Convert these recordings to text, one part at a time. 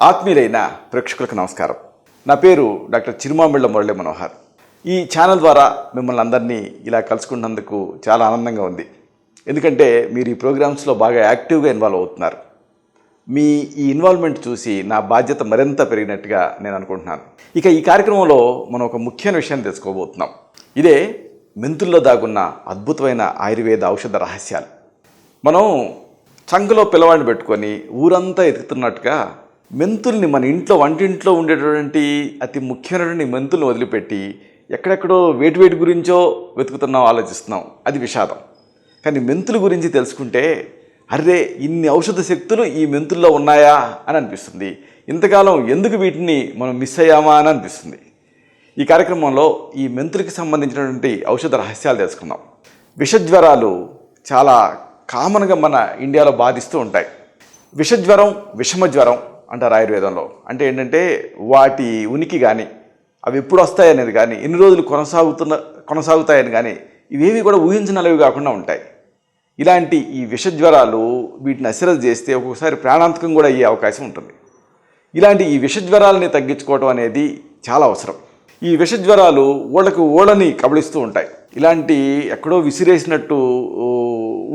ఆత్మీయులైన ప్రేక్షకులకు నమస్కారం. నా పేరు డాక్టర్ చిరుమామిళ్ళ మురళి మనోహర్. ఈ ఛానల్ ద్వారా మిమ్మల్ని అందరినీ ఇలా కలుసుకున్నందుకు చాలా ఆనందంగా ఉంది. ఎందుకంటే మీరు ఈ ప్రోగ్రామ్స్లో బాగా యాక్టివ్గా ఇన్వాల్వ్ అవుతున్నారు. మీ ఈ ఇన్వాల్వ్మెంట్ చూసి నా బాధ్యత మరింత పెరిగినట్టుగా నేను అనుకుంటున్నాను. ఇక ఈ కార్యక్రమంలో మనం ఒక ముఖ్యమైన విషయాన్ని తెలుసుకోబోతున్నాం. ఇదే మెంతుల్లో దాగున్న అద్భుతమైన ఆయుర్వేద ఔషధ రహస్యాలు. మనం చంకలో పిల్లవాడిని పెట్టుకొని ఊరంతా ఎదుగుతున్నట్టుగా మెంతుల్ని మన ఇంట్లో వంటింట్లో ఉండేటటువంటి అతి ముఖ్యమైనటువంటి మెంతుల్ని వదిలిపెట్టి ఎక్కడెక్కడో వేటి వేటి గురించో వెతుకుతున్నాం ఆలోచిస్తున్నాం. అది విషాదం. కానీ మెంతుల గురించి తెలుసుకుంటే అరే ఇన్ని ఔషధ శక్తులు ఈ మెంతుల్లో ఉన్నాయా అని అనిపిస్తుంది. ఇంతకాలం ఎందుకు వీటిని మనం మిస్ అయ్యామా అని అనిపిస్తుంది. ఈ కార్యక్రమంలో ఈ మెంతులకి సంబంధించినటువంటి ఔషధ రహస్యాలు తెలుసుకుందాం. విషజ్వరాలు చాలా కామన్గా మన ఇండియాలో బాధిస్తూ ఉంటాయి. విషజ్వరం విషమ జ్వరం అంటారు ఆయుర్వేదంలో. అంటే ఏంటంటే వాటి ఉనికి కానీ అవి ఎప్పుడు వస్తాయనేది కానీ ఎన్ని రోజులు కొనసాగుతున్న కొనసాగుతాయని కానీ ఇవేవి కూడా ఊహించినవి కాకుండా ఉంటాయి. ఇలాంటి ఈ విషజ్వరాలు వీటిని అసిరస్ చేస్తే ఒక్కొక్కసారి ప్రాణాంతకం కూడా అయ్యే అవకాశం ఉంటుంది. ఇలాంటి ఈ విషజ్వరాలని తగ్గించుకోవడం అనేది చాలా అవసరం. ఈ విషజ్వరాలు ఓళ్ళకు ఓళ్ళని కబళిస్తూ ఉంటాయి. ఇలాంటి ఎక్కడో విసిరేసినట్టు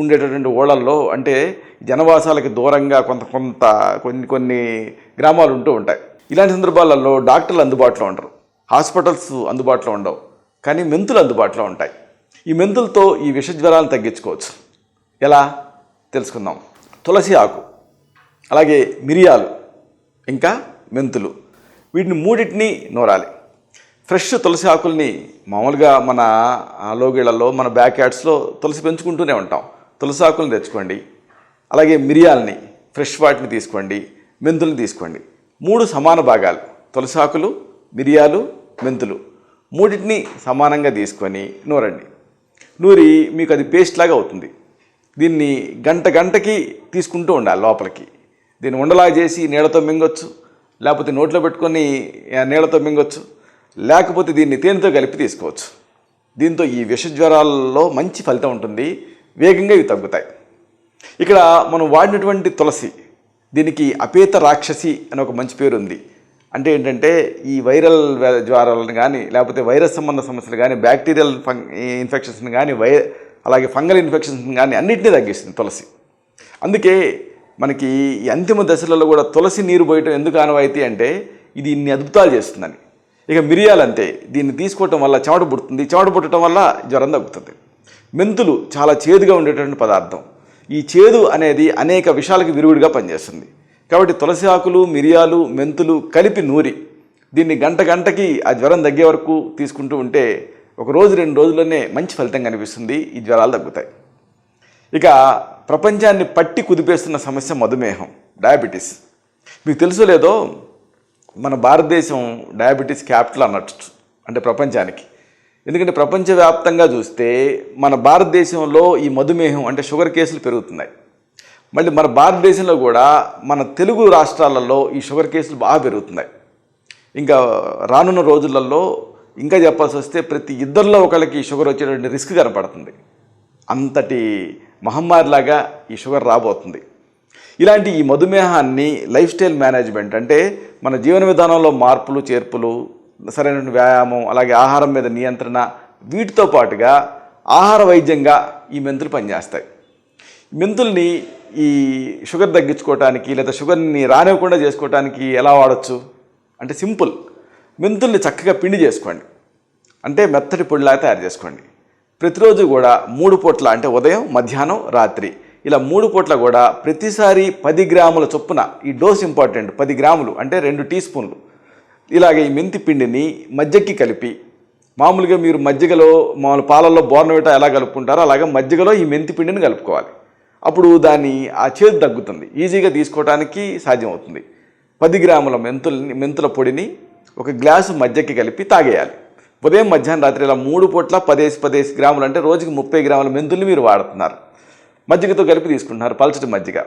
ఉండేటటువంటి ఓళ్ళల్లో అంటే జనవాసాలకు దూరంగా కొంత కొంత కొన్ని కొన్ని గ్రామాలు ఉంటూ ఉంటాయి. ఇలాంటి సందర్భాలలో డాక్టర్లు అందుబాటులో ఉండరు. హాస్పిటల్స్ అందుబాటులో ఉండవు. కానీ మెంతులు అందుబాటులో ఉంటాయి. ఈ మెంతులతో ఈ విషజ్వరాలను తగ్గించుకోవచ్చు. ఎలా? తెలుసుకుందాం. తులసి ఆకు అలాగే మిరియాలు ఇంకా మెంతులు. వీటిని మూడింటిని నూరాలి. ఫ్రెష్ తులసి ఆకుల్ని మామూలుగా మన లోగిళ్ళలో మన బ్యాక్ యార్డ్స్లో తులసి పెంచుకుంటూనే ఉంటాం. తులసాకులను తెచ్చుకోండి అలాగే మిరియాలని ఫ్రెష్ వాటిని తీసుకోండి మెంతుల్ని తీసుకోండి. మూడు సమాన భాగాలు తులసి ఆకులు మిరియాలు మెంతులు. మూడింటిని సమానంగా తీసుకొని నూరండి. నూరి మీకు అది పేస్ట్ లాగా అవుతుంది. దీన్ని గంట గంటకి తీసుకుంటూ ఉండాలి లోపలికి. దీన్ని ఉండలా చేసి నీళ్ళతో మింగొచ్చు లేకపోతే నోట్లో పెట్టుకొని నీళ్ళతో మింగొచ్చు లేకపోతే దీన్ని తేనెతో కలిపి తీసుకోవచ్చు. దీంతో ఈ విషజ్వరాల్లో మంచి ఫలితం ఉంటుంది. వేగంగా ఇవి తగ్గుతాయి. ఇక్కడ మనం వాడినటువంటి తులసి దీనికి అపేత రాక్షసి అని ఒక మంచి పేరు ఉంది అంటే ఏంటంటే ఈ వైరల్ జ్వరాలను కానీ లేకపోతే వైరస్ సంబంధ సమస్యలు కానీ బ్యాక్టీరియల్ ఫంగ్ ఇన్ఫెక్షన్స్ని కానీ వై అలాగే ఫంగల్ ఇన్ఫెక్షన్స్ని కానీ అన్నింటినీ తగ్గిస్తుంది తులసి. అందుకే మనకి ఈ అంతిమ దశలలో కూడా తులసి నీరు పోయటం ఎందుకు ఆనవాయితీ అంటే ఇది ఇన్ని అద్భుతాలు చేస్తుందని. ఇక మిరియాలు అంతే దీన్ని తీసుకోవటం వల్ల చెమట పుడుతుంది. చెమట పుట్టడం వల్ల జ్వరం తగ్గుతుంది. మెంతులు చాలా చేదుగా ఉండేటువంటి పదార్థం. ఈ చేదు అనేది అనేక విషయాలకు విరుగుడుగా పనిచేస్తుంది. కాబట్టి తులసి ఆకులు మిరియాలు మెంతులు కలిపి నూరి దీన్ని గంట గంటకి ఆ జ్వరం తగ్గే వరకు తీసుకుంటూ ఉంటే ఒక రోజు రెండు రోజుల్లోనే మంచి ఫలితం కనిపిస్తుంది. ఈ జ్వరాలు తగ్గుతాయి. ఇక ప్రపంచాన్ని పట్టి కుదిపేస్తున్న సమస్య మధుమేహం డయాబెటీస్. మీకు తెలుసు లేదో మన భారతదేశం డయాబెటీస్ క్యాపిటల్ అన్నట్టు అంటే ప్రపంచానికి. ఎందుకంటే ప్రపంచవ్యాప్తంగా చూస్తే మన భారతదేశంలో ఈ మధుమేహం అంటే షుగర్ కేసులు పెరుగుతున్నాయి. మళ్ళీ మన భారతదేశంలో కూడా మన తెలుగు రాష్ట్రాలలో ఈ షుగర్ కేసులు బాగా పెరుగుతున్నాయి. ఇంకా రానున్న రోజులలో ఇంకా చెప్పాల్సి వస్తే ప్రతి ఇద్దరిలో ఒకళ్ళకి షుగర్ వచ్చేటువంటి రిస్క్ కనపడుతుంది. అంతటి మహమ్మారిలాగా ఈ షుగర్ రాబోతుంది. ఇలాంటి ఈ మధుమేహాన్ని లైఫ్ స్టైల్ మేనేజ్మెంట్ అంటే మన జీవన విధానంలో మార్పులు చేర్పులు సరైన వ్యాయామం అలాగే ఆహారం మీద నియంత్రణ వీటితో పాటుగా ఆహార వైద్యంగా ఈ మెంతులు పనిచేస్తాయి. మెంతుల్ని ఈ షుగర్ తగ్గించుకోవటానికి లేదా షుగర్ని రానివ్వకుండా చేసుకోవటానికి ఎలా వాడచ్చు? అంటే సింపుల్. మెంతుల్ని చక్కగా పిండి చేసుకోండి. అంటే మెత్తటి పొడిలాగా తయారు చేసుకోండి. ప్రతిరోజు కూడా మూడు పూట్ల అంటే ఉదయం మధ్యాహ్నం రాత్రి. ఇలా మూడు పూట్ల కూడా ప్రతిసారి పది గ్రాముల చొప్పున ఈ డోస్ ఇంపార్టెంట్ పది గ్రాములు అంటే రెండు టీ స్పూన్లు. ఇలాగే ఈ మెంతి పిండిని మజ్జిగకి కలిపి మామూలుగా మీరు మజ్జిగలో మామూలు పాలల్లో బోర్నవిటా ఎలా కలుపుకుంటారో అలాగే మజ్జిగలో ఈ మెంతి పిండిని కలుపుకోవాలి. అప్పుడు దాని ఆ చేతి తగ్గుతుంది. ఈజీగా తీసుకోవడానికి సాధ్యమవుతుంది. పది గ్రాముల మెంతుల్ని మెంతుల పొడిని ఒక గ్లాసు మజ్జిగకి కలిపి తాగేయాలి. ఉదయం మధ్యాహ్నం రాత్రి ఇలా మూడు పూట్ల పదేసి పదేసి గ్రాములు అంటే రోజుకి ముప్పై గ్రాముల మెంతుల్ని మీరు వాడుతున్నారు. మజ్జిగతో కలిపి తీసుకుంటున్నారు పల్చటి మజ్జిగ.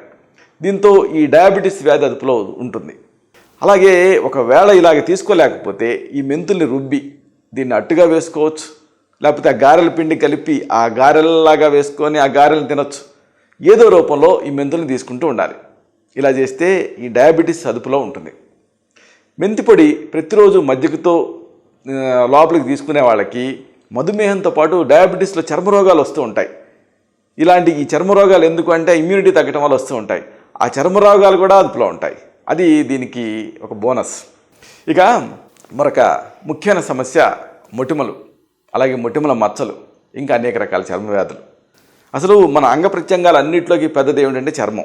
దీంతో ఈ డయాబెటీస్ వ్యాధి అదుపులో ఉంటుంది. అలాగే ఒకవేళ ఇలాగ తీసుకోలేకపోతే ఈ మెంతుల్ని రుబ్బి దీన్ని అట్టుగా వేసుకోవచ్చు. లేకపోతే ఆ గారెల పిండి కలిపి ఆ గారెల్లాగా వేసుకొని ఆ గారెలు తినొచ్చు. ఏదో రూపంలో ఈ మెంతుల్ని తీసుకుంటూ ఉండాలి. ఇలా చేస్తే ఈ డయాబెటీస్ అదుపులో ఉంటుంది. మెంతి పొడి ప్రతిరోజు మజ్జిగతో లోపలికి తీసుకునే వాళ్ళకి మధుమేహంతో పాటు డయాబెటీస్లో చర్మరోగాలు వస్తూ ఉంటాయి. ఇలాంటి ఈ చర్మరోగాలు ఎందుకు అంటే ఇమ్యూనిటీ తగ్గటం వల్ల వస్తూ ఉంటాయి. ఆ చర్మరోగాలు కూడా అదుపులో ఉంటాయి. అది దీనికి ఒక బోనస్. ఇక మరొక ముఖ్యమైన సమస్య మొటిమలు అలాగే మొటిమల మచ్చలు ఇంకా అనేక రకాల చర్మ వ్యాధులు. అసలు మన అంగ ప్రత్యంగాలు అన్నింటిలోకి పెద్దది ఏమిటంటే చర్మం.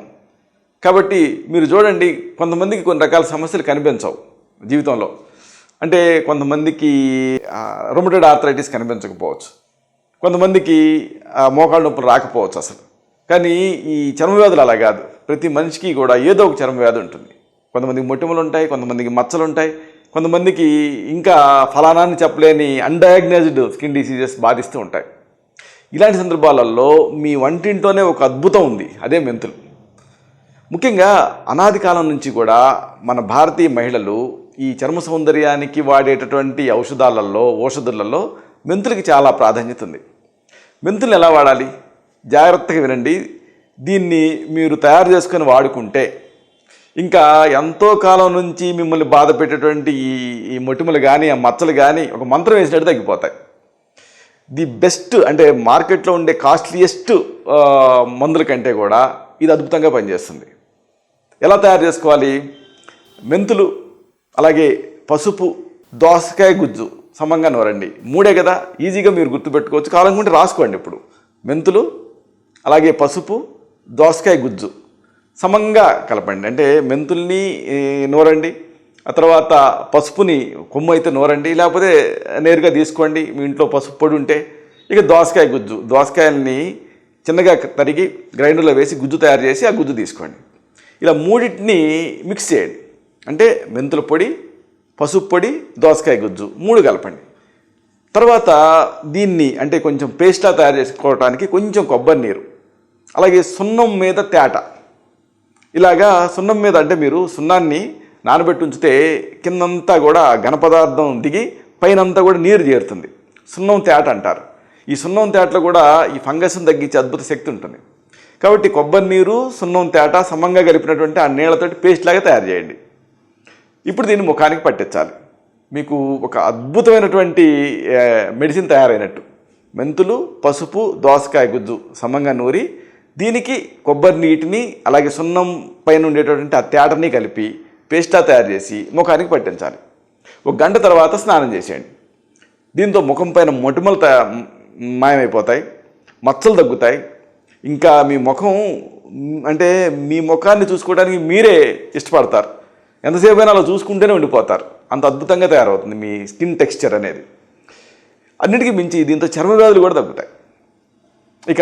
కాబట్టి మీరు చూడండి కొంతమందికి కొన్ని రకాల సమస్యలు కనిపించవు జీవితంలో. అంటే కొంతమందికి రొమటెడ్ ఆర్థరైటిస్ కనిపించకపోవచ్చు. కొంతమందికి మోకాళ్ళ నొప్పులు రాకపోవచ్చు అసలు. కానీ ఈ చర్మ వ్యాధులు అలా కాదు. ప్రతి మనిషికి కూడా ఏదో ఒక చర్మ వ్యాధి ఉంటుంది. కొంతమందికి మొటిమలు ఉంటాయి కొంతమందికి మచ్చలు ఉంటాయి కొంతమందికి ఇంకా ఫలానాన్ని చెప్పలేని అన్డయాగ్నైజ్డ్ స్కిన్ డిసీజెస్ బాధిస్తూ ఉంటాయి. ఇలాంటి సందర్భాలలో మీ వంటింట్లోనే ఒక అద్భుతం ఉంది అదే మెంతులు. ముఖ్యంగా అనాది కాలం నుంచి కూడా మన భారతీయ మహిళలు ఈ చర్మ సౌందర్యానికి వాడేటటువంటి ఔషధాలలో ఔషధులలో మెంతులకి చాలా ప్రాధాన్యత ఉంది. మెంతులు ఎలా వాడాలి? జాగ్రత్తగా వినండి. దీన్ని మీరు తయారు చేసుకొని వాడుకుంటే ఇంకా ఎంతో కాలం నుంచి మిమ్మల్ని బాధ పెట్టేటువంటి ఈ ఈ మొటిమలు కానీ ఆ మచ్చలు కానీ ఒక మంత్రం వేసినట్టు తగ్గిపోతాయి. ది బెస్ట్ అంటే మార్కెట్లో ఉండే కాస్ట్లీయెస్ట్ మందుల కంటే కూడా ఇది అద్భుతంగా పనిచేస్తుంది. ఎలా తయారు చేసుకోవాలి? మెంతులు అలాగే పసుపు దోసకాయ గుజ్జు సమంగా నూరండి. మూడే కదా? ఈజీగా మీరు గుర్తుపెట్టుకోవచ్చు. కావాలనుకుంటే రాసుకోండి ఇప్పుడు. మెంతులు అలాగే పసుపు దోసకాయ గుజ్జు. సమంగా కలపండి. అంటే మెంతుల్ని నూరండి. ఆ తర్వాత పసుపుని కొమ్ము అయితే నూరండి. లేకపోతే నేరుగా తీసుకోండి మీ ఇంట్లో పసుపు పొడి ఉంటే. ఇక దోసకాయ గుజ్జు. దోసకాయల్ని చిన్నగా తరిగి గ్రైండర్లో వేసి గుజ్జు తయారు చేసి ఆ గుజ్జు తీసుకోండి. ఇలా మూడింటిని మిక్స్ చేయండి. అంటే మెంతుల పొడి పసుపు పొడి దోసకాయ గుజ్జు మూడు కలపండి. తర్వాత దీన్ని అంటే కొంచెం పేస్ట్లా తయారు చేసుకోవడానికి కొంచెం కొబ్బరి నీరు. అలాగే సున్నం మీద తేట. ఇలాగా సున్నం మీద అంటే మీరు సున్నాన్ని నానబెట్టి ఉంచితే కిందంతా కూడా ఘనపదార్థం దిగి పైనంతా కూడా నీరు చేరుతుంది. సున్నం తేట అంటారు. ఈ సున్నం తేటలో కూడా ఈ ఫంగస్ని తగ్గించే అద్భుత శక్తి ఉంటుంది. కాబట్టి కొబ్బరి నీరు సున్నం తేట సమంగా కలిపినటువంటి ఆ నీళ్ళతోటి పేస్ట్ లాగా తయారు చేయండి. ఇప్పుడు దీన్ని ముఖానికి పట్టించాలి. మీకు ఒక అద్భుతమైనటువంటి మెడిసిన్ తయారైనట్టు. మెంతులు పసుపు దోసకాయ గుజ్జు సమంగా నూరి దీనికి కొబ్బరి నీటిని అలాగే సున్నం పైన ఉండేటటువంటి ఆ తేటని కలిపి పేస్టా తయారు చేసి ముఖానికి పట్టించాలి. ఒక గంట తర్వాత స్నానం చేసేయండి. దీంతో ముఖం పైన మొటిమలు తయా మాయమైపోతాయి మచ్చలు తగ్గుతాయి. ఇంకా మీ ముఖం అంటే మీ ముఖాన్ని చూసుకోవడానికి మీరే ఇష్టపడతారు. ఎంతసేపు అయినా అలా చూసుకుంటేనే ఉండిపోతారు. అంత అద్భుతంగా తయారవుతుంది మీ స్కిన్ టెక్స్చర్ అనేది. అన్నిటికీ మించి దీంతో చర్మ వ్యాధులు కూడా తగ్గుతాయి. ఇక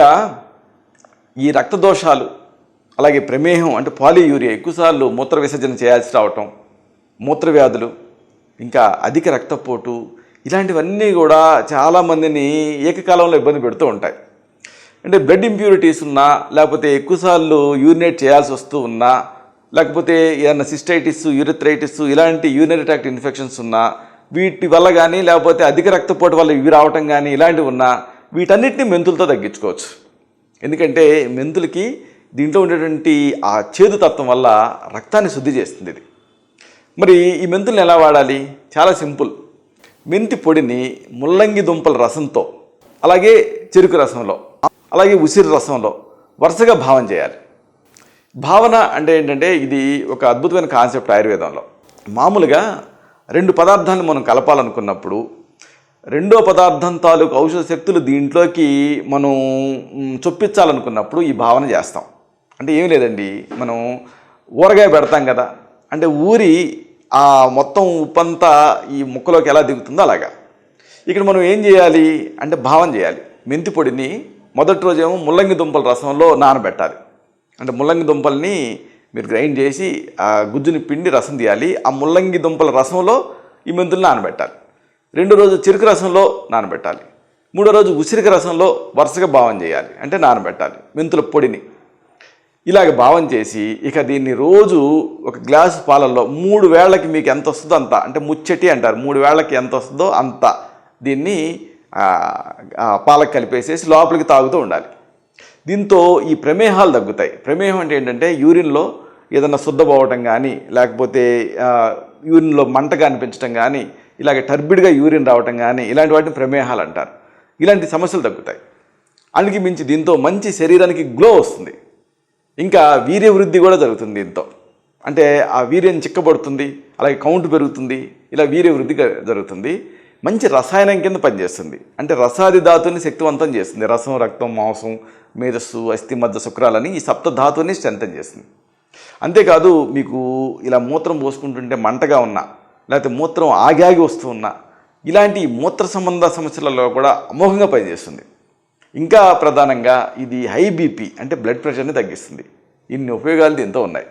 ఈ రక్త దోషాలు అలాగే ప్రమేహం అంటే పాలియూరియా ఎక్కువసార్లు మూత్ర విసర్జన చేయాల్సి రావటం మూత్రవ్యాధులు ఇంకా అధిక రక్తపోటు ఇలాంటివన్నీ కూడా చాలామందిని ఏకకాలంలో ఇబ్బంది పెడుతూ ఉంటాయి. అంటే బ్లడ్ ఇంప్యూరిటీస్ ఉన్నా లేకపోతే ఎక్కువసార్లు యూరినేట్ చేయాల్సి వస్తూ ఉన్నా లేకపోతే ఏదైనా సిస్టైటిస్ యూరిథ్రైటిస్ ఇలాంటి యూరినరీ ట్రాక్ట్ ఇన్ఫెక్షన్స్ ఉన్నా వీటి వల్ల కానీ లేకపోతే అధిక రక్తపోటు వల్ల ఇవి రావటం కానీ ఇలాంటివి ఉన్నా వీటన్నిటిని మెంతులతో తగ్గించుకోవచ్చు. ఎందుకంటే మెంతులకి దీంట్లో ఉండేటువంటి ఆ చేదు తత్వం వల్ల రక్తాన్ని శుద్ధి చేస్తుంది ఇది. మరి ఈ మెంతుల్ని ఎలా వాడాలి? చాలా సింపుల్. మెంతి పొడిని ముల్లంగి దుంపల రసంతో అలాగే చెరుకు రసంలో అలాగే ఉసిరి రసంలో వరుసగా భావం చేయాలి. భావన అంటే ఏంటంటే ఇది ఒక అద్భుతమైన కాన్సెప్ట్ ఆయుర్వేదంలో. మామూలుగా రెండు పదార్థాలను మనం కలపాలనుకున్నప్పుడు రెండో పదార్థం తాలూకు ఔషధ శక్తులు దీంట్లోకి మనం చొప్పించాలనుకున్నప్పుడు ఈ భావన చేస్తాం. అంటే ఏం లేదండి. మనం ఊరగాయ పెడతాం కదా. అంటే ఊరి ఆ మొత్తం ఉప్పంతా ఈ ముక్కలోకి ఎలా దిగుతుందో అలాగా. ఇక్కడ మనం ఏం చేయాలి అంటే భావన చేయాలి. మెంతి పొడిని మొదటి రోజేమో ముల్లంగి దుంపల రసంలో నానబెట్టాలి. అంటే ముల్లంగి దుంపల్ని మీరు గ్రైండ్ చేసి ఆ గుజ్జుని పిండి రసం తీయాలి. ఆ ముల్లంగి దుంపల రసంలో ఈ మెంతులు నానబెట్టాలి. రెండో రోజు చెరుకు రసంలో నానబెట్టాలి. మూడో రోజు ఉసిరిక రసంలో వరుసగా భావం చేయాలి. అంటే నానబెట్టాలి. మెంతుల పొడిని. ఇలాగ భావం చేసి ఇక దీన్ని రోజు ఒక గ్లాసు పాలల్లో మూడు వేళ్ళకి మీకు ఎంత వస్తుందో అంత. అంటే ముచ్చటి అంటారు. మూడు వేళ్ళకి ఎంత వస్తుందో అంత. దీన్ని పాలకు కలిపేసేసి లోపలికి తాగుతూ ఉండాలి. దీంతో ఈ ప్రమేహాలు తగ్గుతాయి. ప్రమేహం అంటే ఏంటంటే యూరిన్లో ఏదన్నా శుద్ధపోవటం కానీ లేకపోతే యూరిన్లో మంటగా అనిపించడం కానీ ఇలాగ టర్బిడ్గా యూరిన్ రావటం కానీ ఇలాంటి వాటిని ప్రమేహాలు అంటారు. ఇలాంటి సమస్యలు తగ్గుతాయి. అందుకే మించి దీంతో మంచి శరీరానికి గ్లో వస్తుంది. ఇంకా వీర్య వృద్ధి కూడా జరుగుతుంది దీంతో. అంటే ఆ వీర్యం చిక్కబడుతుంది అలాగే కౌంట్ పెరుగుతుంది ఇలా వీర్య వృద్ధి జరుగుతుంది. మంచి రసాయనం కింద పనిచేస్తుంది. అంటే రసాది ధాతుని శక్తివంతం చేస్తుంది. రసం రక్తం మాంసం మేధస్సు అస్థి మధ్య శుక్రాలని ఈ సప్త ధాతుని స్ట్రెంథన్ చేస్తుంది. అంతేకాదు మీకు ఇలా మూత్రం పోసుకుంటుంటే మంటగా ఉన్నా లేకపోతే మూత్రం ఆగాగి వస్తూ ఉన్నా ఇలాంటి మూత్ర సంబంధ సమస్యలలో కూడా అమోఘంగా పనిచేస్తుంది. ఇంకా ప్రధానంగా ఇది హై బీపీ అంటే బ్లడ్ ప్రెషర్ని తగ్గిస్తుంది. ఇన్ని ఉపయోగాలు దీంతో ఉన్నాయి.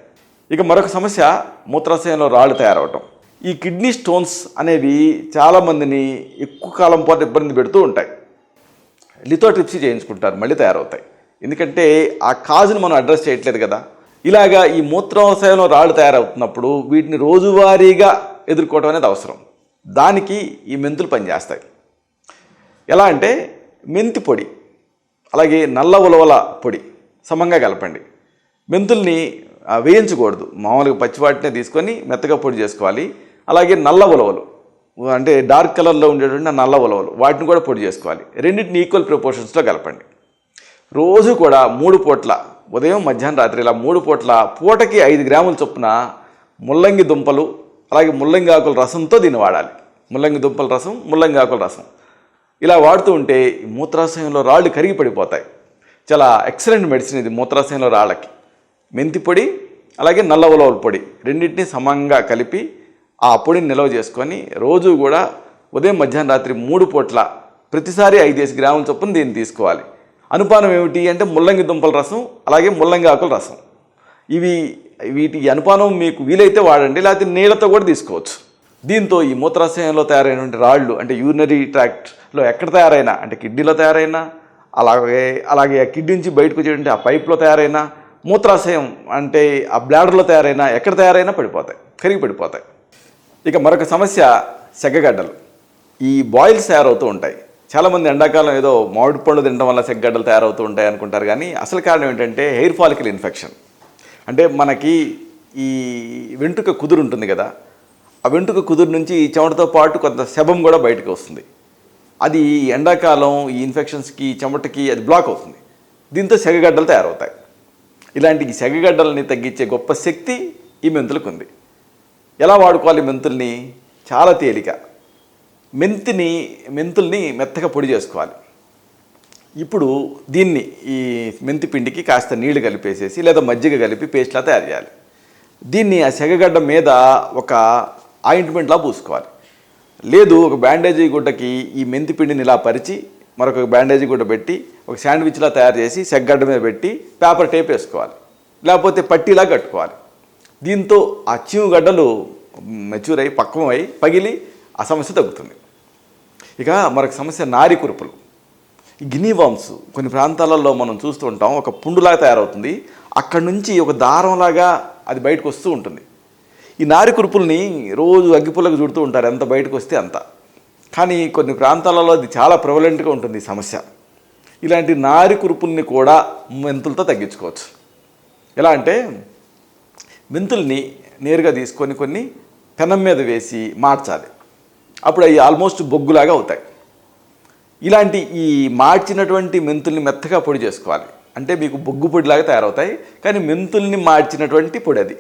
ఇక మరొక సమస్య మూత్రాశయంలో రాళ్ళు తయారవటం. ఈ కిడ్నీ స్టోన్స్ అనేవి చాలామందిని ఎక్కువ కాలం పాటు ఇబ్బంది పెడుతూ ఉంటాయి. లిథోట్రిప్సీ చేయించుకుంటారు మళ్ళీ తయారవుతాయి. ఎందుకంటే ఆ కాజును మనం అడ్రస్ చేయట్లేదు కదా. ఇలాగా ఈ మూత్రాశయంలో రాళ్ళు తయారవుతున్నప్పుడు వీటిని రోజువారీగా ఎదుర్కోవడం అనేది అవసరం. దానికి ఈ మెంతులు పనిచేస్తాయి. ఎలా అంటే మెంతి పొడి అలాగే నల్ల ఉలవల పొడి సమంగా కలపండి. మెంతుల్ని వేయించకూడదు. మామూలుగా పచ్చివాటినే తీసుకొని మెత్తగా పొడి చేసుకోవాలి. అలాగే నల్ల ఉలవలు అంటే డార్క్ కలర్లో ఉండేటువంటి నల్ల ఉలవలు వాటిని కూడా పొడి చేసుకోవాలి. రెండింటిని ఈక్వల్ ప్రపోర్షన్స్లో కలపండి. రోజు కూడా మూడు పూట్ల ఉదయం మధ్యాహ్నం రాత్రి ఇలా మూడు పూట్ల పూటకి ఐదు గ్రాముల చొప్పున ముల్లంగి దుంపలు అలాగే ముల్లంగి ఆకుల రసంతో దీన్ని వాడాలి. ముల్లంగి దుంపల రసం ముల్లంగి ఆకుల రసం. ఇలా వాడుతూ ఉంటే ఈ మూత్రాశయంలో రాళ్ళు కరిగి పడిపోతాయి. చాలా ఎక్సలెంట్ మెడిసిన్ ఇది మూత్రాశయంలో రాళ్ళకి. మెంతి పొడి అలాగే నల్ల ఉలవల పొడి రెండింటినీ సమంగా కలిపి ఆ పొడిని నిల్వ చేసుకొని రోజు కూడా ఉదయం మధ్యాహ్నం రాత్రి మూడు పూట్ల ప్రతిసారి ఐదేసి గ్రాముల చొప్పున దీన్ని తీసుకోవాలి. అనుపానం ఏమిటి అంటే ముల్లంగి దుంపల రసం అలాగే ముల్లంగి ఆకుల రసం. ఇవి వీటి అనుపానం మీకు వీలైతే వాడండి లేకపోతే నీళ్ళతో కూడా తీసుకోవచ్చు. దీంతో ఈ మూత్రాశయంలో తయారైనటువంటి రాళ్ళు అంటే యూరినరీ ట్రాక్ట్లో ఎక్కడ తయారైనా అంటే కిడ్నీలో తయారైనా అలాగే అలాగే ఆ కిడ్నీ నుంచి బయటకు వచ్చేటువంటి ఆ పైప్లో తయారైనా మూత్రాశయం అంటే ఆ బ్లాడర్లో తయారైనా ఎక్కడ తయారైనా పడిపోతాయి కరిగి పడిపోతాయి. ఇక మరొక సమస్య సెగ్గగడ్డలు. ఈ బాయిల్స్ తయారవుతూ ఉంటాయి. చాలామంది ఎండాకాలం ఏదో మామిడి పండు తినడం వల్ల సెగ్గడ్డలు తయారవుతూ ఉంటాయి అనుకుంటారు కానీ అసలు కారణం ఏంటంటే హెయిర్ ఫాలికల్ ఇన్ఫెక్షన్ అంటే మనకి ఈ వెంట్రుక కుదురు ఉంటుంది కదా ఆ వెంట్రుక కుదురు నుంచి ఈ చెమటతో పాటు కొంత శబం కూడా బయటకు వస్తుంది. అది ఎండాకాలం ఈ ఇన్ఫెక్షన్స్కి చెమటకి అది బ్లాక్ అవుతుంది. దీంతో సెగగడ్డలు తయారవుతాయి. ఇలాంటి సెగగడ్డలని సెగగడ్డల్ని తగ్గించే గొప్ప శక్తి ఈ మెంతులకు ఉంది. ఎలా వాడుకోవాలి మెంతుల్ని? చాలా తేలిక. మెంతిని మెంతుల్ని మెత్తగా పొడి చేసుకోవాలి. ఇప్పుడు దీన్ని ఈ మెంతి పిండికి కాస్త నీళ్ళు కలిపేసేసి లేదా మజ్జిగ కలిపి పేస్ట్లా తయారు చేయాలి. దీన్ని ఆ సెగగడ్డ మీద ఒక ఆయింట్మెంట్లా పూసుకోవాలి. లేదు ఒక బ్యాండేజీ గుడ్డకి ఈ మెంతి పిండిని ఇలా పరిచి మరొక బ్యాండేజీ గుడ్డ పెట్టి ఒక శాండ్విచ్లా తయారు చేసి సెగ్గడ్డ మీద పెట్టి పేపర్ టేప్ వేసుకోవాలి. లేకపోతే పట్టీలా కట్టుకోవాలి. దీంతో ఆ చీము గడ్డలు మెచ్యూర్ అయి పక్వమై పగిలి ఆ సమస్య తగ్గుతుంది. ఇక మరొక సమస్య నారి కురుపులు. ఈ గినీ కొన్ని ప్రాంతాలలో మనం చూస్తూ ఉంటాం. ఒక పుండులాగా తయారవుతుంది. అక్కడి నుంచి ఒక దారంలాగా అది బయటకు వస్తూ ఉంటుంది. ఈ నారి కురుపుల్ని రోజు అగ్గిపుల్లకు చుడుతూ ఉంటారు. ఎంత బయటకు వస్తే అంత. కానీ కొన్ని ప్రాంతాలలో అది చాలా ప్రివలెంట్గా ఉంటుంది ఈ సమస్య. ఇలాంటి నారి కురుపుల్ని కూడా మెంతులతో తగ్గించుకోవచ్చు. ఎలా అంటే మెంతుల్ని నేరుగా తీసుకొని కొన్ని పెనం మీద వేసి మార్చాలి. అప్పుడు అవి ఆల్మోస్ట్ బొగ్గులాగా అవుతాయి. ఇలాంటి ఈ మార్చినటువంటి మెంతుల్ని మెత్తగా పొడి చేసుకోవాలి. అంటే మీకు బొగ్గు పొడిలాగా తయారవుతాయి కానీ మెంతుల్ని మార్చినటువంటి పొడి అది.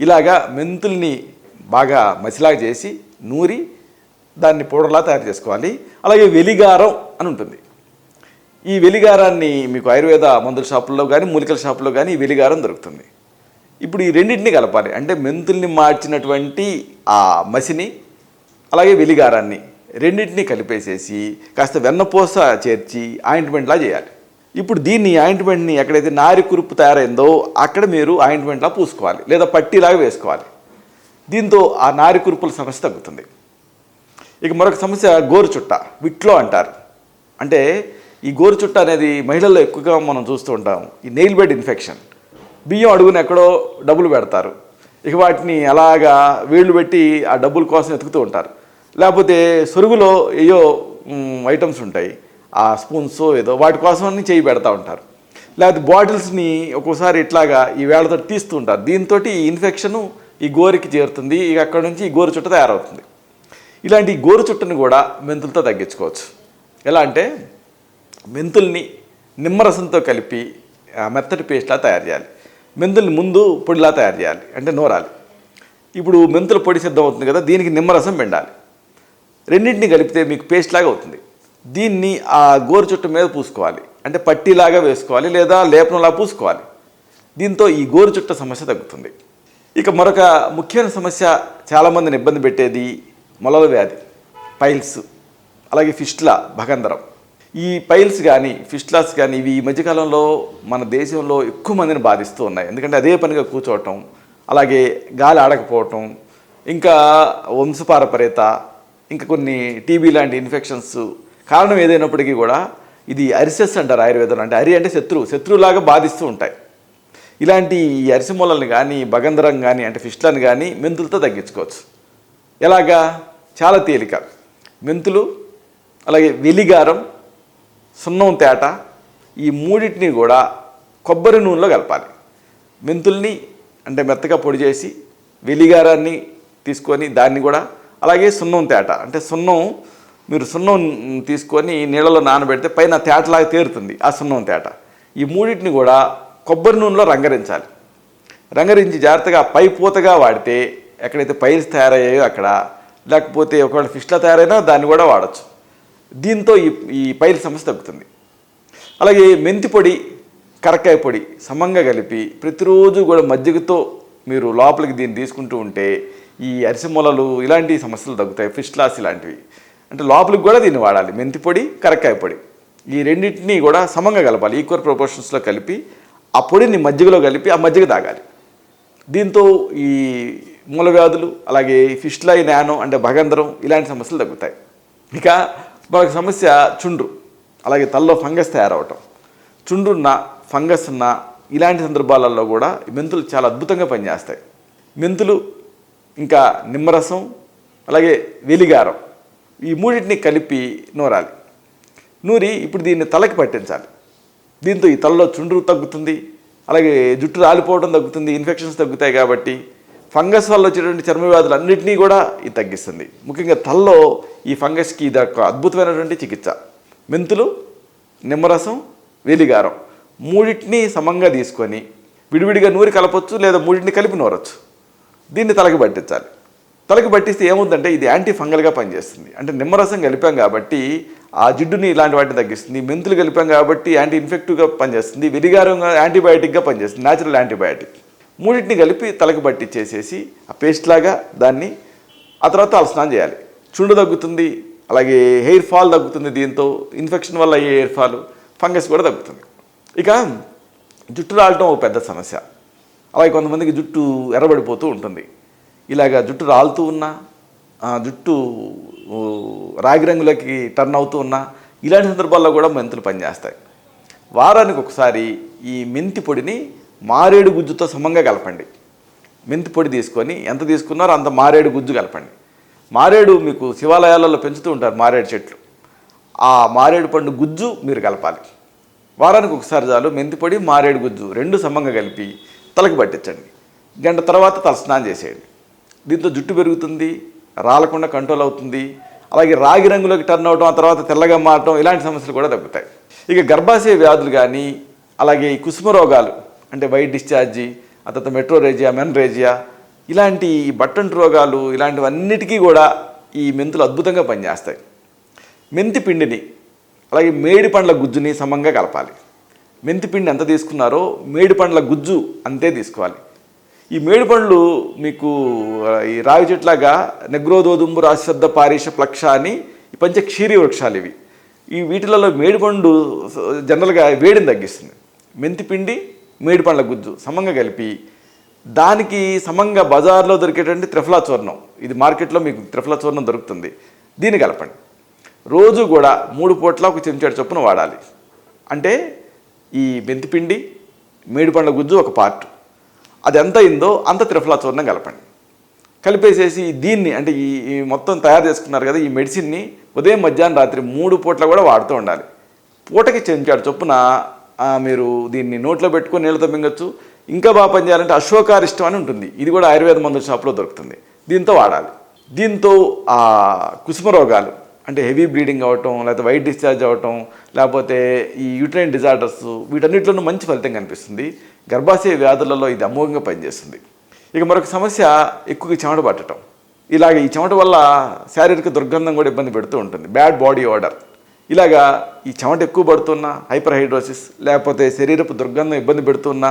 ఇలాగా మెంతుల్ని బాగా మసిలాగా చేసి నూరి దాన్ని పౌడర్లా తయారు చేసుకోవాలి. అలాగే వెలిగారం అని ఉంటుంది. ఈ వెలిగారాన్ని మీకు ఆయుర్వేద మందుల షాపుల్లో కానీ మూలికల షాపుల్లో కానీ ఈ వెలిగారం దొరుకుతుంది. ఇప్పుడు ఈ రెండింటిని కలపాలి. అంటే మెంతుల్ని మార్చినటువంటి ఆ మసిని అలాగే వెలిగారాన్ని రెండింటిని కలిపేసేసి కాస్త వెన్నపూస చేర్చి ఆయింట్మెంట్లా చేయాలి. ఇప్పుడు దీన్ని ఆయింట్మెంట్ని ఎక్కడైతే నారి కురుపు తయారైందో అక్కడ మీరు ఆయింట్మెంట్లా పూసుకోవాలి. లేదా పట్టీలాగా వేసుకోవాలి. దీంతో ఆ నారి కురుపుల సమస్య తగ్గుతుంది. ఇక మరొక సమస్య గోరు చుట్ట విట్లో అంటారు. అంటే ఈ గోరు చుట్ట అనేది మహిళల్లో ఎక్కువగా మనం చూస్తూ ఉంటాం. ఈ నెయిల్ బెడ్ ఇన్ఫెక్షన్ బియ్యం అడుగున ఎక్కడో డబ్బులు పెడతారు. ఇక వాటిని అలాగా వేళ్ళు పెట్టి ఆ డబ్బుల కోసం వెతుకుతూ ఉంటారు. లేకపోతే సొరుగులో ఏయో ఐటమ్స్ ఉంటాయి. ఆ స్పూన్స్ ఏదో వాటి కోసం చేయి పెడతా ఉంటారు. లేకపోతే బాటిల్స్ని ఒక్కోసారి ఇట్లాగా ఈ వేళతో తీస్తూ ఉంటారు. దీంతో ఈ ఇన్ఫెక్షను ఈ గోరికి చేరుతుంది. ఇక అక్కడ నుంచి ఈ గోరు చుట్ట తయారవుతుంది. ఇలాంటి ఈ గోరు చుట్టను కూడా మెంతులతో తగ్గించుకోవచ్చు. ఎలా అంటే మెంతుల్ని నిమ్మరసంతో కలిపి ఆ, మెత్తటి పేస్ట్లా తయారు చేయాలి. మెంతుల్ని ముందు పొడిలా తయారు చేయాలి. అంటే నూరాలి. ఇప్పుడు మెంతుల పొడి సిద్ధం అవుతుంది కదా దీనికి నిమ్మరసం పిండాలి. రెండింటిని కలిపితే మీకు పేస్ట్ లాగా అవుతుంది. దీన్ని ఆ గోరు చుట్టు మీద పూసుకోవాలి. అంటే పట్టీలాగా వేసుకోవాలి లేదా లేపనంలా పూసుకోవాలి. దీంతో ఈ గోరు చుట్ట సమస్య తగ్గుతుంది. ఇక మరొక ముఖ్యమైన సమస్య చాలామందిని ఇబ్బంది పెట్టేది మొలల వ్యాధి పైల్స్ అలాగే ఫిష్లా భగంధరం ఈ పైల్స్ కానీ ఫిష్లాస్ కానీ ఇవి ఈ మధ్యకాలంలో మన దేశంలో ఎక్కువ మందిని బాధిస్తూ ఉన్నాయి. ఎందుకంటే అదే పనిగా కూర్చోవటం అలాగే గాలి ఆడకపోవటం ఇంకా వంశపారపరేత ఇంకా కొన్ని టీబీ లాంటి ఇన్ఫెక్షన్స్ కారణం ఏదైనప్పటికీ కూడా ఇది అరిసెస్ అంటారు ఆయుర్వేదం అంటే అరి అంటే శత్రువు శత్రువులాగా బాధిస్తూ ఉంటాయి. ఇలాంటి ఈ కానీ బగంధరం కానీ అంటే ఫిష్లను కానీ మెంతులతో తగ్గించుకోవచ్చు. ఎలాగా? చాలా తేలిక. మెంతులు అలాగే వెలిగారం సున్నం తేట ఈ మూడింటిని కూడా కొబ్బరి నూనెలో కలపాలి. మెంతుల్ని అంటే మెత్తగా పొడి చేసి వెలిగారాన్ని తీసుకొని దాన్ని కూడా అలాగే సున్నం తేట. అంటే సున్నం మీరు సున్నం తీసుకొని నీళ్ళలో నానబెడితే పైన తేటలాగా తేరుతుంది ఆ సున్నం తేట. ఈ మూడింటిని కూడా కొబ్బరి నూనెలో రంగరించాలి. రంగరించి జాగ్రత్తగా పై పూతగా వాడితే ఎక్కడైతే పైల్స్ తయారయ్యాయో అక్కడ లేకపోతే ఒకవేళ ఫిష్లా తయారైనా దాన్ని కూడా వాడచ్చు. దీంతో ఈ ఈ పైరు సమస్య తగ్గుతుంది. అలాగే మెంతి పొడి కరక్కాయ పొడి సమంగా కలిపి ప్రతిరోజు కూడా మజ్జిగతో మీరు లోపలికి దీన్ని తీసుకుంటూ ఉంటే ఈ అరిసె మొలలు ఇలాంటి సమస్యలు తగ్గుతాయి ఫిష్ లాస్ ఇలాంటివి. అంటే లోపలికి కూడా దీన్ని వాడాలి. మెంతి పొడి కరక్కాయ పొడి. ఈ రెండింటినీ కూడా సమంగా కలపాలి. ఈక్వల్ ప్రపోర్షన్స్లో కలిపి ఆ పొడిని మజ్జిగలో కలిపి ఆ మజ్జిగ తాగాలి. దీంతో ఈ మూల వ్యాధులు అలాగే ఫిష్లై నానో అంటే భగంధరం ఇలాంటి సమస్యలు తగ్గుతాయి. ఇక మరొక సమస్య చుండ్రు అలాగే తలలో ఫంగస్ తయారవటం. చుండ్రున్న ఫంగస్ ఉన్న ఇలాంటి సందర్భాలలో కూడా మెంతులు చాలా అద్భుతంగా పనిచేస్తాయి. మెంతులు ఇంకా నిమ్మరసం అలాగే వెలిగారం ఈ మూడింటిని కలిపి నూరాలి. నూరి ఇప్పుడు దీన్ని తలకి పట్టించాలి. దీంతో ఈ తలలో చుండ్రు తగ్గుతుంది అలాగే జుట్టు రాలిపోవడం తగ్గుతుంది ఇన్ఫెక్షన్స్ తగ్గుతాయి కాబట్టి ఫంగస్ వల్ల వచ్చేటువంటి చర్మ వ్యాధులు అన్నింటినీ కూడా ఇది తగ్గిస్తుంది. ముఖ్యంగా తలలో ఈ ఫంగస్కి ఇది ఒక అద్భుతమైనటువంటి చికిత్స. మెంతులు నిమ్మరసం వేలిగారం మూడింటిని సమంగా తీసుకొని విడివిడిగా నూరి కలపచ్చు లేదా మూడింటిని కలిపి నూరచ్చు. దీన్ని తలకి పట్టించాలి. తలకి పట్టిస్తే ఏముందంటే ఇది యాంటీ ఫంగల్గా పనిచేస్తుంది. అంటే నిమ్మరసం కలిపాం కాబట్టి ఆ జిడ్డుని ఇలాంటి వాటిని తగ్గిస్తుంది. మెంతులు కలిపాం కాబట్టి యాంటీ ఇన్ఫెక్టివ్గా పనిచేస్తుంది. విరిగారంగా యాంటీబయాటిక్గా పనిచేస్తుంది. న్యాచురల్ యాంటీబయాటిక్ మూడింటిని కలిపి తలకి పట్టించేసేసి ఆ పేస్ట్ లాగా దాన్ని ఆ తర్వాత తలస్నానం చేయాలి. చుండు తగ్గుతుంది. అలాగే హెయిర్ ఫాల్ తగ్గుతుంది దీంతో. ఇన్ఫెక్షన్ వల్ల అయ్యే హెయిర్ ఫాల్ ఫంగస్ కూడా తగ్గుతుంది. ఇక జుట్టు రాలటం ఒక పెద్ద సమస్య. అలాగే కొంతమందికి జుట్టు ఎర్రబడిపోతూ ఉంటుంది. ఇలాగ జుట్టు రాలుతూ ఉన్నా జుట్టు రాగి రంగులకి టర్న్ అవుతూ ఉన్నా ఇలాంటి సందర్భాల్లో కూడా మెంతులు పనిచేస్తాయి. వారానికి ఒకసారి ఈ మెంతి పొడిని మారేడు గుజ్జుతో సమంగా కలపండి. మెంతి పొడి తీసుకొని ఎంత తీసుకున్నారో అంత మారేడు గుజ్జు కలపండి. మారేడు మీకు శివాలయాలలో పెంచుతూ ఉంటారు మారేడు చెట్లు. ఆ మారేడు పండు గుజ్జు మీరు కలపాలి. వారానికి ఒకసారి చాలు మెంతి పొడి మారేడు గుజ్జు రెండు సమంగా కలిపి తలకు పట్టించండి. గంట తర్వాత తల స్నానం చేసేయండి. దీంతో జుట్టు పెరుగుతుంది రాలకుండా కంట్రోల్ అవుతుంది. అలాగే రాగి రంగులోకి టర్న్ అవడం ఆ తర్వాత తెల్లగా మారటం ఇలాంటి సమస్యలు కూడా తగ్గుతాయి. ఇక గర్భాశయ వ్యాధులు కానీ అలాగే ఈ కుసుమ రోగాలు అంటే వైట్ డిశ్చార్జి ఆ తర్వాత మెట్రోరేజియా మెన్రేజియా ఇలాంటి బట్టంటి రోగాలు ఇలాంటివన్నిటికీ కూడా ఈ మెంతులు అద్భుతంగా పనిచేస్తాయి. మెంతి పిండిని అలాగే మేడి పండ్ల గుజ్జుని సమంగా కలపాలి. మెంతిపిండి ఎంత తీసుకున్నారో మేడి పండ్ల గుజ్జు అంతే తీసుకోవాలి. ఈ మేడి పండ్లు మీకు ఈ రావి చెట్లాగా నెగ్రోదోదుంబు రాశ్వద్ధ పారీష ప్లక్ష అని ఈ పంచ క్షీరి వృక్షాలు ఇవి. ఈ వీటిలలో మేడిపండు జనరల్గా వేడిని తగ్గిస్తుంది. మెంతిపిండి మేడిపండ్ల మేడి పండ్ల గుజ్జు సమంగా కలిపి దానికి సమంగా బజార్లో దొరికేటువంటి త్రిఫలా చూర్ణం ఇది మార్కెట్లో మీకు త్రిఫలా చూర్ణం దొరుకుతుంది. దీన్ని కలపండి. రోజు కూడా మూడు పూట్ల ఒక చెంచాడు చొప్పున వాడాలి. అంటే ఈ మెంతిపిండి మేడిపండ్ల గుజ్జు ఒక పార్ట్ అది ఎంత అయిందో అంత త్రిఫలా చూర్ణం కలపండి. కలిపేసేసి దీన్ని అంటే ఈ ఈ మొత్తం తయారు చేసుకున్నారు కదా ఈ మెడిసిన్ని ఉదయం మధ్యాహ్నం రాత్రి మూడు పూట్ల కూడా వాడుతూ ఉండాలి. పూటకి చెంచాడు చొప్పున మీరు దీన్ని నోట్లో పెట్టుకొని నీళ్ళతో మింగొచ్చు. ఇంకా బాగా పనిచేయాలంటే అశ్వకారిష్టం అని ఉంటుంది. ఇది కూడా ఆయుర్వేద మందుల షాప్లో దొరుకుతుంది. దీంతో వాడాలి. దీంతో ఆ కుసుమ రోగాలు అంటే హెవీ బ్లీడింగ్ అవ్వటం లేకపోతే వైట్ డిశ్చార్జ్ అవ్వటం లేకపోతే ఈ యూట్రైన్ డిజార్డర్స్ వీటన్నిటిలోనూ మంచి ఫలితం కనిపిస్తుంది. గర్భాశయ వ్యాధులలో ఇది అమోఘంగా పనిచేస్తుంది. ఇక మరొక సమస్య ఎక్కువగా చెమట పట్టడం ఇలాగ ఈ చెమట వల్ల శారీరక దుర్గంధం కూడా ఇబ్బంది పెడుతూ ఉంటుంది. Bad body odour. ఇలాగా ఈ చెమట ఎక్కువ పడుతున్నా హైపర్ హైడ్రోసిస్ లేకపోతే శరీరపు దుర్గంధం ఇబ్బంది పెడుతున్నా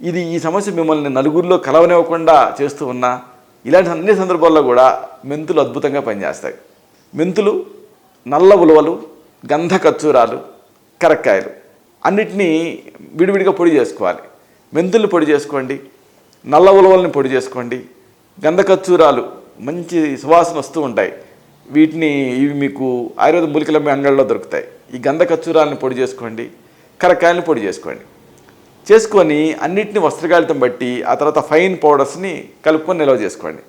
ఇది ఈ సమస్య మిమ్మల్ని నలుగురిలో కలవనివ్వకుండా చేస్తూ ఉన్నా ఇలాంటి అన్ని సందర్భాల్లో కూడా మెంతులు అద్భుతంగా పనిచేస్తాయి. మెంతులు నల్ల ఉలవలు గంధ ఖర్చూరాలు కరక్కాయలు. అన్నిటినీ విడివిడిగా పొడి చేసుకోవాలి. మెంతుల్ని పొడి చేసుకోండి నల్ల ఉలవల్ని పొడి చేసుకోండి గంధ ఖర్చూరాలు మంచి సువాసన వస్తూ ఉంటాయి. వీటిని ఇవి మీకు ఆయుర్వేద మూలికల అంగళ్ళలో దొరుకుతాయి. ఈ గంధ కచ్చూరాలను పొడి చేసుకోండి కరక్కాయలను పొడి చేసుకోండి. చేసుకొని అన్నిటిని వస్త్రగాలితం బట్టి ఆ తర్వాత ఫైన్ పౌడర్స్ని కలుపుకొని నిల్వ చేసుకోండి.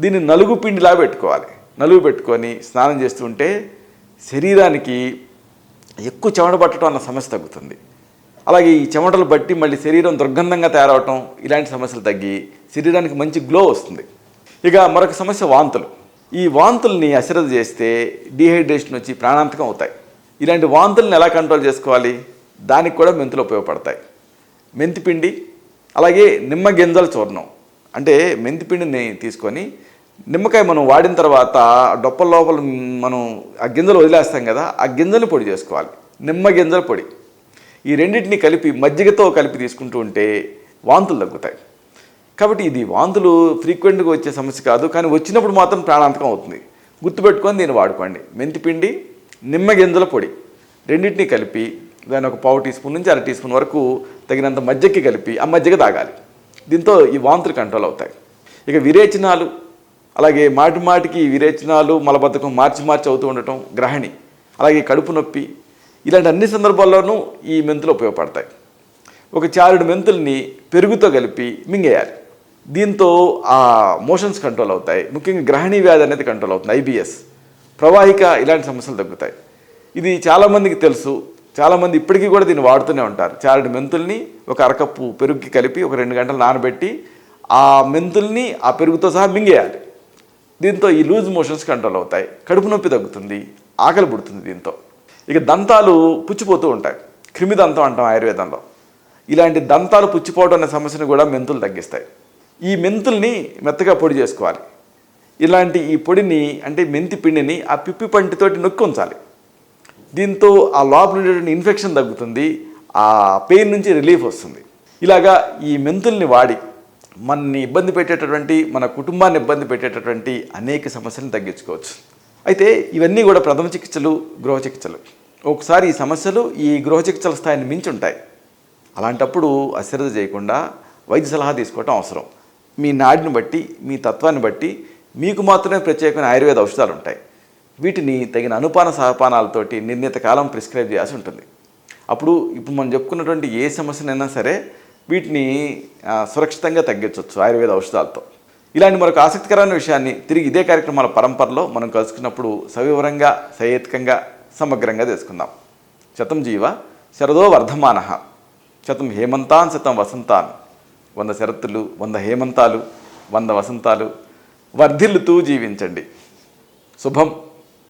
దీన్ని నలుగు పిండిలా పెట్టుకోవాలి. నలుగు పెట్టుకొని స్నానం చేస్తుంటే శరీరానికి ఎక్కువ చెమట పట్టడం అన్న సమస్య తగ్గుతుంది. అలాగే ఈ చెమటలు బట్టి మళ్ళీ శరీరం దుర్గంధంగా తయారవటం ఇలాంటి సమస్యలు తగ్గి శరీరానికి మంచి గ్లో వస్తుంది. ఇక మరొక సమస్య వాంతులు. ఈ వాంతుల్ని అశ్రద్ధ చేస్తే డీహైడ్రేషన్ వచ్చి ప్రాణాంతకం అవుతాయి. ఇలాంటి వాంతుల్ని ఎలా కంట్రోల్ చేసుకోవాలి? దానికి కూడా మెంతులు ఉపయోగపడతాయి. మెంతిపిండి అలాగే నిమ్మ గింజల చూర్ణం. అంటే మెంతిపిండిని తీసుకొని నిమ్మకాయ మనం వాడిన తర్వాత డొప్పల లోపల మనం ఆ గింజలు వదిలేస్తాం కదా ఆ గింజలు పొడి చేసుకోవాలి. నిమ్మ గింజల పొడి. ఈ రెండింటిని కలిపి మజ్జిగతో కలిపి తీసుకుంటూ ఉంటే వాంతులు తగ్గుతాయి. కాబట్టి ఇది వాంతులు ఫ్రీక్వెంట్గా వచ్చే సమస్య కాదు కానీ వచ్చినప్పుడు మాత్రం ప్రాణాంతకం అవుతుంది. గుర్తుపెట్టుకొని దీన్ని వాడుకోండి. మెంతిపిండి నిమ్మ గింజల పొడి. రెండింటిని కలిపి దాని ఒక పావు టీ స్పూన్ నుంచి అర టీ స్పూన్ వరకు తగినంత మజ్జిగకి కలిపి ఆ మజ్జిగ తాగాలి. దీంతో ఈ వాంతులు కంట్రోల్ అవుతాయి. ఇక విరేచనాలు అలాగే మాటి మాటికి విరేచనాలు మలబద్ధకం మార్చి మార్చి అవుతూ ఉండటం గ్రహణి. అలాగే కడుపు నొప్పి ఇలాంటి అన్ని సందర్భాల్లోనూ ఈ మెంతులు ఉపయోగపడతాయి. ఒక చారుడు మెంతుల్ని పెరుగుతో కలిపి మింగేయాలి. దీంతో ఆ మోషన్స్ కంట్రోల్ అవుతాయి. ముఖ్యంగా గ్రహణి వ్యాధి అనేది కంట్రోల్ అవుతుంది ఐబిఎస్ ప్రవాహిక ఇలాంటి సమస్యలు తగ్గుతాయి. ఇది చాలామందికి తెలుసు. చాలామంది ఇప్పటికీ కూడా దీన్ని వాడుతూనే ఉంటారు. చారుడు మెంతుల్ని ఒక అరకప్పు పెరుగుకి కలిపి ఒక రెండు గంటలు నానబెట్టి ఆ మెంతుల్ని ఆ పెరుగుతో సహా మింగేయాలి. దీంతో ఈ లూజ్ మోషన్స్ కంట్రోల్ అవుతాయి. కడుపు నొప్పి తగ్గుతుంది ఆకలి పుడుతుంది దీంతో. ఇక దంతాలు పుచ్చిపోతూ ఉంటాయి. క్రిమి దంతం అంటాం ఆయుర్వేదంలో. ఇలాంటి దంతాలు పుచ్చిపోవడం అనే సమస్యను కూడా మెంతులు తగ్గిస్తాయి. ఈ మెంతుల్ని మెత్తగా పొడి చేసుకోవాలి. ఇలాంటి ఈ పొడిని అంటే మెంతి పిండిని ఆ పిప్పి పంటితోటి నొక్కి ఉంచాలి. దీంతో ఆ లోపల ఉండేటువంటి ఇన్ఫెక్షన్ తగ్గుతుంది ఆ పెయిన్ నుంచి రిలీఫ్ వస్తుంది. ఇలాగా ఈ మెంతుల్ని వాడి మనని ఇబ్బంది పెట్టేటటువంటి మన కుటుంబాన్ని ఇబ్బంది పెట్టేటటువంటి అనేక సమస్యలను తగ్గించుకోవచ్చు. అయితే ఇవన్నీ కూడా ప్రథమ చికిత్సలు గృహ చికిత్సలు. ఒకసారి ఈ సమస్యలు ఈ గృహ చికిత్సల స్థాయిని మించి ఉంటాయి అలాంటప్పుడు అశ్రద్ధ చేయకుండా వైద్య సలహా తీసుకోవటం అవసరం. మీ నాడిని బట్టి మీ తత్వాన్ని బట్టి మీకు మాత్రమే ప్రత్యేకమైన ఆయుర్వేద ఔషధాలు ఉంటాయి. వీటిని తగిన అనుపాన సహపానాలతోటి నిర్ణీత కాలం ప్రిస్క్రైబ్ చేయాల్సి ఉంటుంది. అప్పుడు ఇప్పుడు మనం చెప్పుకున్నటువంటి ఏ సమస్యనైనా సరే వీటిని సురక్షితంగా తగ్గించవచ్చు ఆయుర్వేద ఔషధాలతో. ఇలాంటి మరొక ఆసక్తికరమైన విషయాన్ని తిరిగి ఇదే కార్యక్రమాల పరంపరలో మనం కలుసుకున్నప్పుడు సవివరంగా సహేతుకంగా సమగ్రంగా తెలుసుకుందాం. శతం జీవ శరదో వర్ధమాన. శతం హేమంతాన్ శతం వసంతాన్. వంద శరత్తులు వంద హేమంతాలు వంద వసంతాలు. వర్ధిల్లుతూ జీవించండి. శుభం.